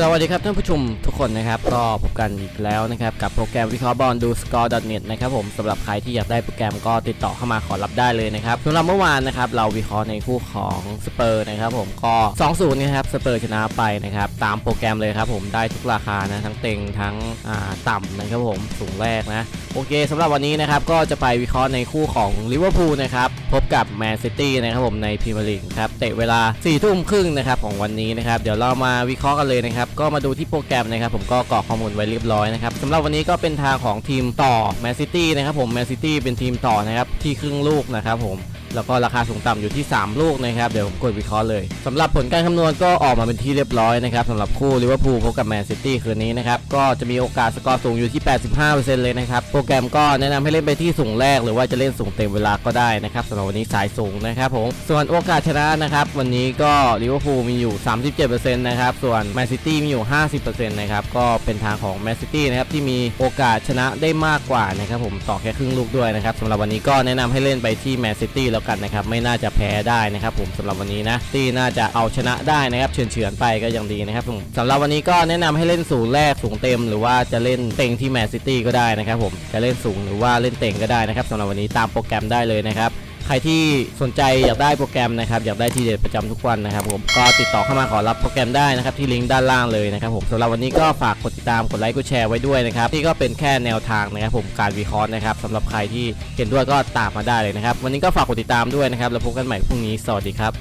สวัสดีครับท่านผู้ชมทุกคนนะครับก็พบกันอีกแล้วนะครับกับโปรแกรมวิเคราะห์บอลดู score.net นะครับผมสำหรับใครที่อยากได้โปรแกรมก็ติดต่อเข้ามาขอรับได้เลยนะครับสำหรับเมื่อวานนะครับเราวิเคราะห์ในคู่ของสเปอร์นะครับผมก็2-0นะครับสเปอร์ชนะไปนะครับตามโปรแกรมเลยครับผมได้ทุกราคานะทั้งเต็งทั้งอ่าต่ำนะครับผมสูงแรกนะโอเคสำหรับวันนี้นะครับก็จะไปวิเคราะห์ในคู่ของลิเวอร์พูลนะครับพบกับแมนซิตี้นะครับผมในพรีเมียร์ลีกครับเตะเวลา4ี่ทุ่มครึ่งนะครับของวันนี้นะครับเดี๋ยวเรามาวิเคราะห์กันเลยนะครับก็มาดูที่โปรแกรมนะครับผมก็กรอกข้อมูลไว้เรียบร้อยนะครับสำหรับวันนี้ก็เป็นทางของทีมต่อแมนซิตี้นะครับผมแมนซิตี้เป็นทีมต่อนะครับที่ครึ่งลูกนะครับผม แล้วก็ราคาสูงต่ำอยู่ที่ 3 ลูกนะครับ เดี๋ยวผมกดวิเคราะห์เลยสำหรับผลการคำนวณก็ออกมาเป็นที่เรียบร้อยนะครับสำหรับคู่ลิเวอร์พูลพบกับแมนซิตี้คืนนี้นะครับ ก็จะมีโอกาสสกอร์สูงอยู่ที่ 85%เลยนะครับ โปรแกรมก็แนะนำให้เล่นไปที่สูงแรก หรือว่าจะเล่นสูงเต็มเวลาก็ได้นะครับสำหรับวันนี้สายสูงนะครับผมส่วนโอกาสชนะนะครับวันนี้ก็ลิเวอร์พูลมีอยู่ 37%นะครับส่วนแมนซิตี้มีอยู่ 50%นะครับก็เป็นทางของแมนซิตี้นะครับที่มีโอกาสชนะได้มากกว่านะครับผมต่อแค่ครึ่งลูกด้วยนะครับสำหรับวันนี้ก็แนะนำให้เล่นไปที่แมนซิตี้แล้วกันนะครับ ไม่น่าจะแพ้ได้นะครับผมสำหรับวันนี้นะที่น่าจะเอาชนะได้นะครับเฉือนเฉือนๆไปก็ยังดีนะครับผมสำหรับวันนี้ก็แนะนำให้เล่นสูงแรกสูงเต็ม หรือว่าจะเล่นเต็งที่แมนซิตี้ก็ได้นะครับผมจะเล่นสูงหรือว่าเล่นเต็งก็ได้นะครับสำหรับวันนี้ตามโปรแกรมได้เลยนะครับ ใครที่สนใจอยากได้โปรแกรมนะครับอยากได้ทีเด็ดประจำทุกวันนะครับผมก็ติดต่อเข้ามาขอรับโปรแกรมได้นะครับที่ลิงก์ด้านล่างเลยนะครับผมสำหรับวันนี้ก็ฝากกดติดตามกดไลค์กดแชร์ไว้ด้วยนะครับที่ก็เป็นแค่แนวทางนะครับผมการวิเคราะห์นะครับสำหรับใครที่เห็นด้วยก็ตามมาได้เลยนะครับวันนี้ก็ฝากกดติดตามด้วยนะครับแล้วพบกันใหม่พรุ่งนี้สวัสดีครับ